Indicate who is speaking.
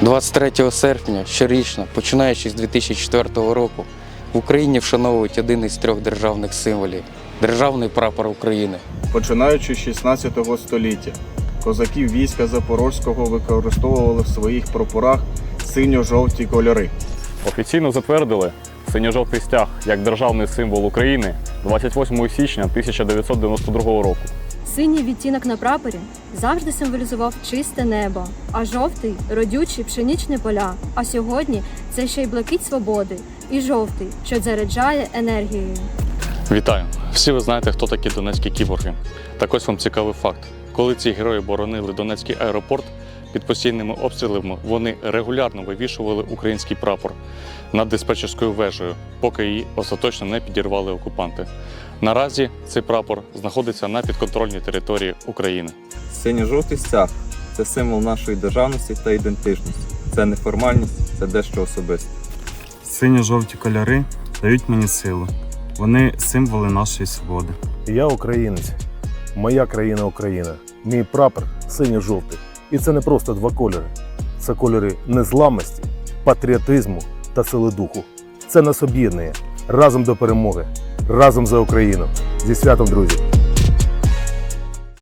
Speaker 1: 23 серпня щорічно, починаючи з 2004 року, в Україні вшановують один із трьох державних символів державний прапор України.
Speaker 2: Починаючи з 16 століття, козаків війська Запорозького використовували в своїх прапорах синьо-жовті кольори.
Speaker 3: Офіційно затвердили синьо-жовтий стяг як державний символ України 28 січня 1992 року.
Speaker 4: Синій відтінок на прапорі завжди символізував чисте небо, а жовтий родючі пшенічні поля. А сьогодні це ще й блакить свободи і жовтий, що заряджає енергією.
Speaker 3: Вітаю! Всі ви знаєте, хто такі донецькі кіборги. Так ось вам цікавий факт. Коли ці герої боронили Донецький аеропорт під постійними обстрілами, вони регулярно вивішували український прапор над диспетчерською вежею, поки її остаточно не підірвали окупанти. Наразі цей прапор знаходиться на підконтрольній території України.
Speaker 5: Синьо-жовтий стяг це символ нашої державності та ідентичності. Це не формальність, це дещо особисте.
Speaker 6: Синьо-жовті кольори дають мені силу. Вони символи нашої свободи.
Speaker 7: Я українець, моя країна Україна, мій прапор синьо-жовтий. І це не просто два кольори. Це кольори незламності, патріотизму та сили духу. Це нас об'єднує разом до перемоги, разом за Україну. Зі святом, друзі!